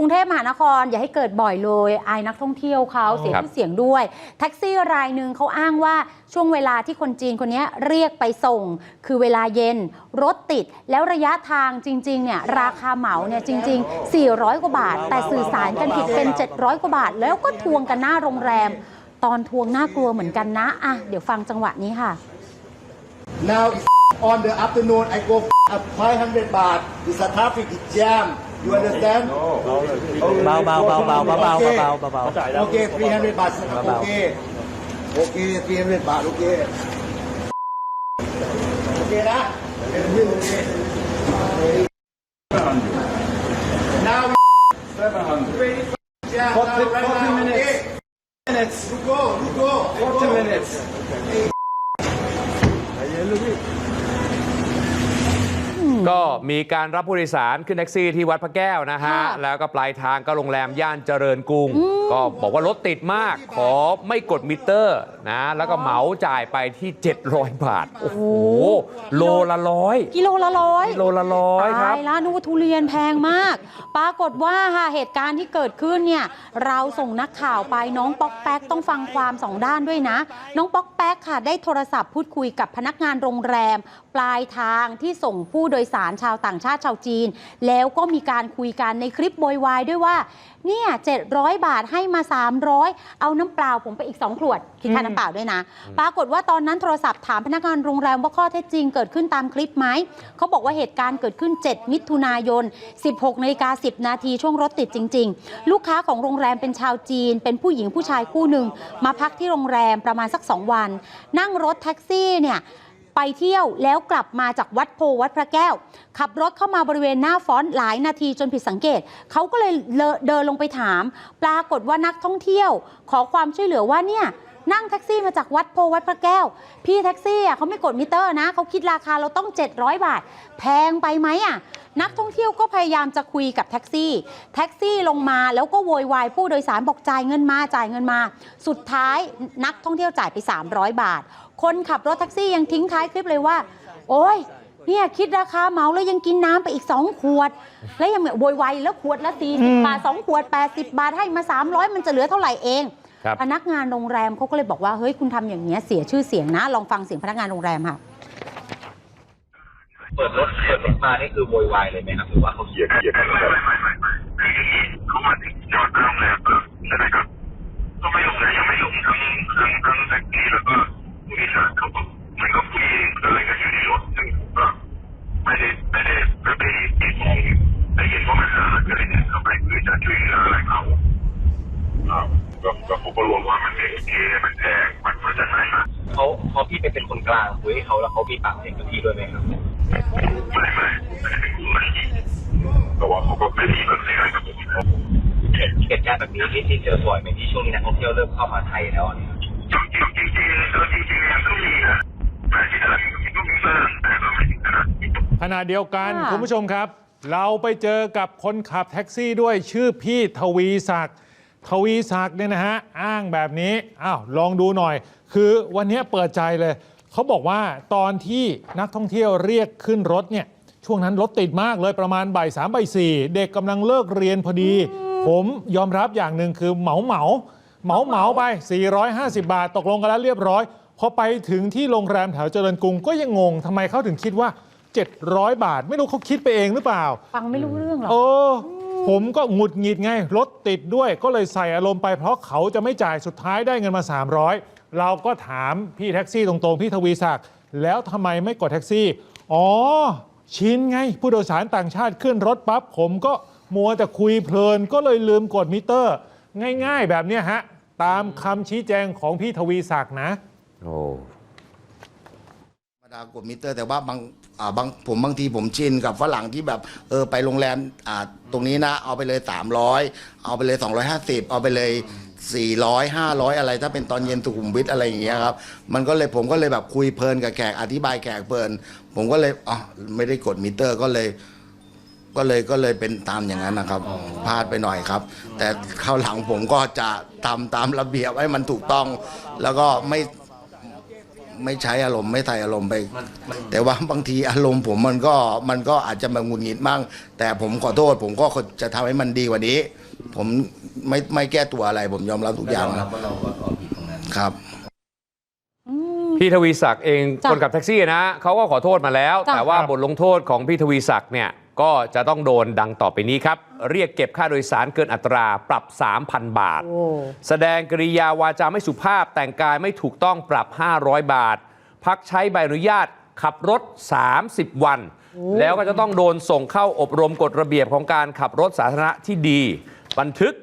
รุงเทพมหานครอย่าให้เกิดบ่อยเลยอายนักท่องเที่ยวเขาเสียครับชื่อเสียงด้วย แท็กซี่รายหนึ่งเขาอ้างว่าช่วงเวลาที่คนจีนคนนี้เรียกไปส่ง คือเวลาเย็น รถติดแล้วระยะทางจริงๆเนี่ยราคาเหมาเนี่ยจริง ๆ 400 กว่าบาท แต่สื่อสารกันผิดเป็น 700 กว่าบาท แล้วก็ทวงกันหน้าโรงแรม ตอนทวงน่ากลัวเหมือนกันนะอะเดี๋ยวฟังจังหวะนี้ค่ะ Now it's on the afternoon, I go at 500 baht. It's a traffic jam. You understand? เบาเบาเบาเบาเบาเบาเบาเบาเบา Okay, 300 baht. Bye-bye. Okay. Okay, 300 baht. Okay. Okay, na? Now, 700. Yeah, 40 now, right 40 now, minutes. okay. minutes. You go, you go. you 40 go. minutes. ก็มีการรับผู้โดยสารขึ้นแท็กซี่ที่วัดพระแก้วนะฮะ ค่ะแล้วก็ปลายทางก็โรงแรมย่านเจริญกรุง ก็บอกว่ารถติดมาก ขอไม่กดมิเตอร์นะ แล้วก็เหมาจ่ายไปที่ 700 บาท โอ้โห โลละร้อยกิโลละร้อยกิโลละร้อยครับตายแล้วนึกว่าทุเรียนแพงมาก ปรากฏว่าค่ะเหตุการณ์ที่เกิดขึ้นเนี่ย เราส่งนักข่าวไปน้องป๊อกแป๊กต้องฟังความสองด้านด้วยนะ น้องป๊อกแป๊กค่ะ ได้โทรศัพท์พูดคุยกับพนักงานโรงแรม ปลายทางที่ส่งผู้โดยสารชาวต่างชาติชาวจีน แล้วก็มีการคุยกันในคลิปโวยวายด้วยว่า เนี่ย700บาทให้มา 300 เอาน้ำเปล่าผมไปอีก 2 ขวดคิดค่าน้ำเปล่าด้วยนะ ปรากฏว่าตอนนั้นโทรศัพท์ถามพนักงานโรงแรมว่าข้อเท็จจริงเกิดขึ้นตามคลิปไหมเขาบอกว่าเหตุการณ์เกิดขึ้น 7 มิถุนายน 16นาฬิกา10 นาทีช่วงรถติดจริง ๆ ลูกค้าของโรงแรมเป็นชาวจีน เป็นผู้หญิงผู้ชายคู่หนึ่งมาพักที่โรงแรมประมาณสัก 2 วัน นั่งรถแท็กซี่เนี่ย ไปเที่ยวแล้วกลับมาจากวัดโพวัดพระแก้ว ขับรถเข้ามาบริเวณหน้าฟอนต์หลายนาทีจนผิดสังเกต เขาก็เลยเลอะเดินลงไปถาม ปรากฏว่านักท่องเที่ยว ขอความช่วยเหลือว่าเนี่ย นั่งแท็กซี่มาจากวัดโพวัดพระแก้ว พี่แท็กซี่อะเขาไม่กดมิเตอร์นะเขาคิดราคาเราต้อง 700 บาท แพงไปไหมอะนักท่องเที่ยวก็พยายามจะคุยกับแท็กซี่ แท็กซี่ลงมาแล้วก็โวยวายผู้โดยสารบอกจ่ายเงินมาจ่ายเงินมา สุดท้ายนักท่องเที่ยวจ่ายไป 300 บาท คนขับรถแท็กซี่ยังทิ้งท้ายคลิปเลยว่า โอ้ยเนี่ยคิดราคาเหมาแล้วยังกินน้ำไปอีก 2 ขวด แล้วยังโวยวายแล้วขวดละ40บาท2ขวด 80 บาทให้มา 300 มันจะเหลือเท่าไหร่เอง พนักงานโรงแรมเขาก็เลยบอกว่าเฮ้ยคุณทำอย่างเนี้ยเสียชื่อเสียงนะ ลองฟังเสียงพนักงานโรงแรมค่ะเปิดรถเปิดรถมานี่คือโวยวายเลยไหมครับหรือว่าเขาเขียนเขียนกันเลย ไปเป็นคนกลางคุยให้เขาแล้วเขามีปากเสียงกับพี่ด้วยไหมครับไม่ไม่ไม่แต่ว่าเขาก็ไม่ได้แบบอะไรกับผมเหตุการณ์แบบนี้ที่ที่เจอบ่อยไหมที่ช่วงนี้นักท่องเที่ยวเริ่มเข้ามาไทยแล้วเนี่ยจริงจริงๆจริงๆมันก็มีนะแต่ที่ตลาดก็มีบ้างแต่ก็ไม่ถึงขนาดขณะเดียวกันคุณผู้ชมครับ เราไปเจอกับคนขับแท็กซี่ด้วยชื่อพี่ทวีศักดิ์ ทวีศักดิ์เนี่ยนะฮะอ้างแบบนี้อ้าวลองดูหน่อย คือวันนี้เปิดใจเลยเขาบอกว่าตอนที่นักท่องเที่ยวเรียกขึ้นรถเนี่ยช่วงนั้นรถติดมากเลยประมาณบ่ายสามบ่ายสี่เด็กกำลังเลิกเรียนพอดี ผมยอมรับอย่างหนึ่งคือเหมาเหมาเหมาเหมาไป 450 บาท ตกลงกันแล้วเรียบร้อย พอไปถึงที่โรงแรมแถวเจริญกรุงก็ยังงงทำไมเขาถึงคิดว่า 700 บาท ไม่รู้เขาคิดไปเองหรือเปล่า ฟังไม่รู้เรื่องหรอกเออ ผมก็หงุดหงิดไงรถติดด้วยก็เลยใส่อารมณ์ไปเพราะเขาจะไม่จ่ายสุดท้ายได้เงินมา 300 เราก็ถามพี่แท็กซี่ตรงๆ พี่ทวีศักดิ์แล้วทำไมไม่กดแท็กซี่ อ๋อ ชินไง ผู้โดยสารต่างชาติขึ้นรถปั๊บผมก็มัวแต่คุยเพลินก็เลยลืมกดมิเตอร์ ง่ายๆแบบเนี้ยฮะ ตามคำชี้แจงของพี่ทวีศักดิ์นะ โอ้ ธรรมดากดมิเตอร์แต่ว่าบาง อ่าบางผมบางทีผมชินกับฝรั่งที่แบบเออไปโรงแรมอ่าตรงนี้นะ เอาไปเลย 300 เอาไปเลย 250 เอาไปเลย 400 500 อะไร ถ้าเป็นตอนเย็นสุขุมวิทอะไรอย่างเงี้ยครับ มันก็เลยผมก็เลยแบบคุยเพลินกับแขกอธิบายแขกเพลิน ผมก็เลยอ๋อไม่ได้กดมิเตอร์ก็เลย ก็เลยก็เลยเป็นตามอย่างนั้นนะครับพลาดไปหน่อยครับ แต่คราวหลังผมก็จะทำตามระเบียบให้มันถูกต้อง แล้วก็ไม่ ไม่ใช้อารมณ์ไม่ใส่อารมณ์ไป แต่ว่าบางทีอารมณ์ผมมันก็มันก็อาจจะแบบหงุดหงิดบ้าง แต่ผมขอโทษ ผมก็จะทำให้มันดีกว่านี้ ผมไม่ไม่แก้ตัวอะไร ผมยอมรับทุกอย่างครับพี่ทวีศักดิ์เองจ้ะคนขับแท็กซี่นะเขาก็ขอโทษมาแล้วจ้ะแต่ว่าครับบทลงโทษของพี่ทวีศักดิ์เนี่ย ก็จะต้องโดนดังต่อไปนี้ครับ เรียกเก็บค่าโดยสารเกินอัตราปรับ 3,000 บาทโอ้แสดงกริยาวาจาไม่สุภาพแต่งกายไม่ถูกต้องปรับ 500 บาท พักใช้ใบอนุญาตขับรถ 30 วัน แล้วก็จะต้องโดนส่งเข้าอบรมกฎระเบียบของการขับรถสาธารณะที่ดี บันทึก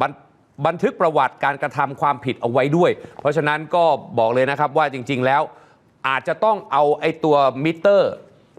บันบันทึกประวัติการกระทำความผิดเอาไว้ด้วย เพราะฉะนั้นก็บอกเลยนะครับว่าจริง ๆ แล้ว อาจจะต้องเอาไอ้ตัวมิเตอร์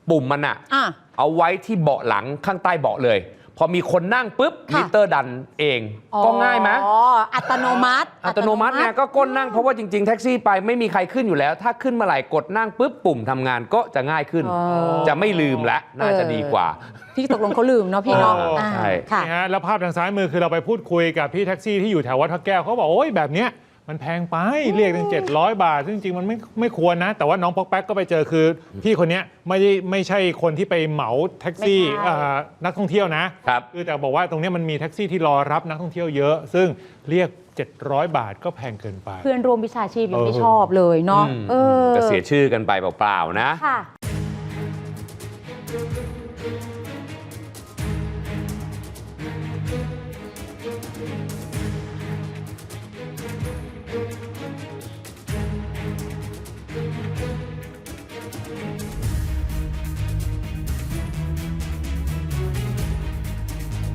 ปุ่มมันอะอะ เอาไว้ที่เบาะหลังข้างใต้เบาะเลย พอมีคนนั่งปุ๊บค่ะ มิเตอร์ดันเอง ก็ง่ายไหมอ๋อ อัตโนมัติ อัตโนมัติไงก็ก้นนั่งเพราะว่าจริง ๆ แท็กซี่ไปไม่มีใครขึ้นอยู่แล้ว ถ้าขึ้นเมาไหร่กดนั่งปุ๊บปุ่มทำงานก็จะง่ายขึ้น อ๋อ จะไม่ลืมและน่าจะดีกว่าที่ตกลงเขาลืมเนาะพี่เนาะโอ้อ่าใช่ ค่ะ นี่ฮะแล้วภาพทางซ้ายมือคือเราไปพูดคุยกับพี่แท็กซี่ที่อยู่แถววัดพระแก้วเขาบอกโอ้ยแบบเนี้ย มันแพงไปเรียกตั้ง700บาท ซึ่งจริงๆมันไม่ไม่ควรนะ แต่ว่าน้องปอกแป๊กก็ไปเจอคือ พี่คนเนี้ยไม่ได้ไม่ใช่คนที่ไปเหมาแท็กซี่ไม่ใช่ เอ่อนักท่องเที่ยวนะครับอแต่บอกว่าตรงเนี้ยมันมีแท็กซี่ที่รอรับนักท่องเที่ยวเยอะ ซึ่งเรียก 700 บาทก็แพงเกินไป เพื่อนร่วมวิชาชีพยังไม่เออ ชอบเลยเนาะอืมเออ จะเสียชื่อกันไปเปล่าๆนะ ค่ะ